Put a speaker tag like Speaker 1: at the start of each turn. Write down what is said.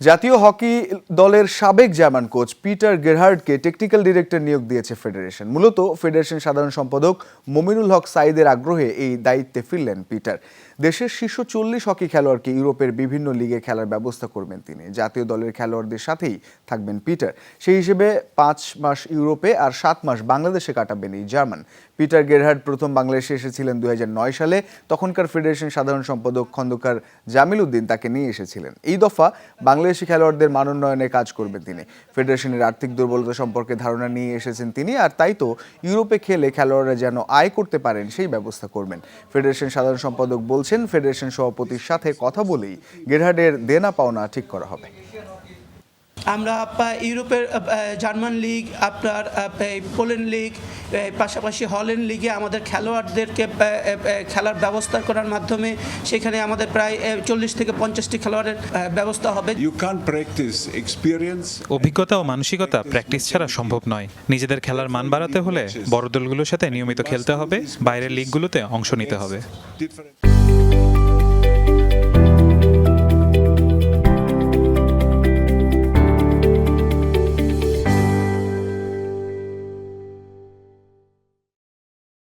Speaker 1: জাতীয় হকি দলের সাবেক জার্মান কোচ পিটার গেরহার্ডকে টেকনিক্যাল ডিরেক্টর নিয়োগ দিয়েছে ফেডারেশন মূলত ফেডারেশন সাধারণ সম্পাদক মমিনুল হক সাইদের আগ্রহে এই দায়িত্বে ফিরলেন পিটার। দেশের শীর্ষ চল্লিশ হকি খেলোয়াড়কে ইউরোপের বিভিন্ন লিগে খেলার ব্যবস্থা করবেন তিনি। জাতীয় দলের খেলোয়াড়দের সাথেই থাকবেন পিটার। সেই হিসেবে পাঁচ মাস ইউরোপে আর সাত মাস বাংলাদেশে কাটাবেন এই জার্মান। পিটার গেরহার্ড প্রথম বাংলাদেশে এসেছিলেন দু হাজার নয় সালে। তখনকার ফেডারেশন সাধারণ সম্পাদক খন্দকার জামিল উদ্দিন তাকে নিয়ে এসেছিলেন। এই দফা বাংলাদেশি খেলোয়াড়দের মানোন্নয়নে কাজ করবেন তিনি। ফেডারেশনের আর্থিক দুর্বলতা সম্পর্কে ধারণা নিয়ে এসেছেন তিনি আর তাই তো ইউরোপে খেলে খেলোয়াড়রা যেন আয় করতে পারেন সেই ব্যবস্থা করবেন। ফেডারেশন সাধারণ সম্পাদক বলছেন ফেডারেশন সভাপতির সাথে কথা বলেই গেরহার্ডের দেনা পাওনা ঠিক করা হবে।
Speaker 2: আমরা ইউরোপের জার্মান লিগ আপনার আপ, পোল্যান্ড লিগ পাশাপাশি হল্যান্ড লিগে আমাদের খেলোয়াড়দেরকে খেলার ব্যবস্থা করার মাধ্যমে সেখানে আমাদের প্রায় চল্লিশ থেকে পঞ্চাশটি খেলোয়াড়ের ব্যবস্থা হবে
Speaker 3: ইউ ক্যান প্র্যাকটিস এক্সপিরিয়েন্স
Speaker 4: অভিজ্ঞতা ও মানসিকতা প্র্যাকটিস ছাড়া সম্ভব নয় নিজেদের খেলার মান বাড়াতে হলে বড় দলগুলোর সাথে নিয়মিত খেলতে হবে বাইরের লিগগুলোতে অংশ নিতে হবে.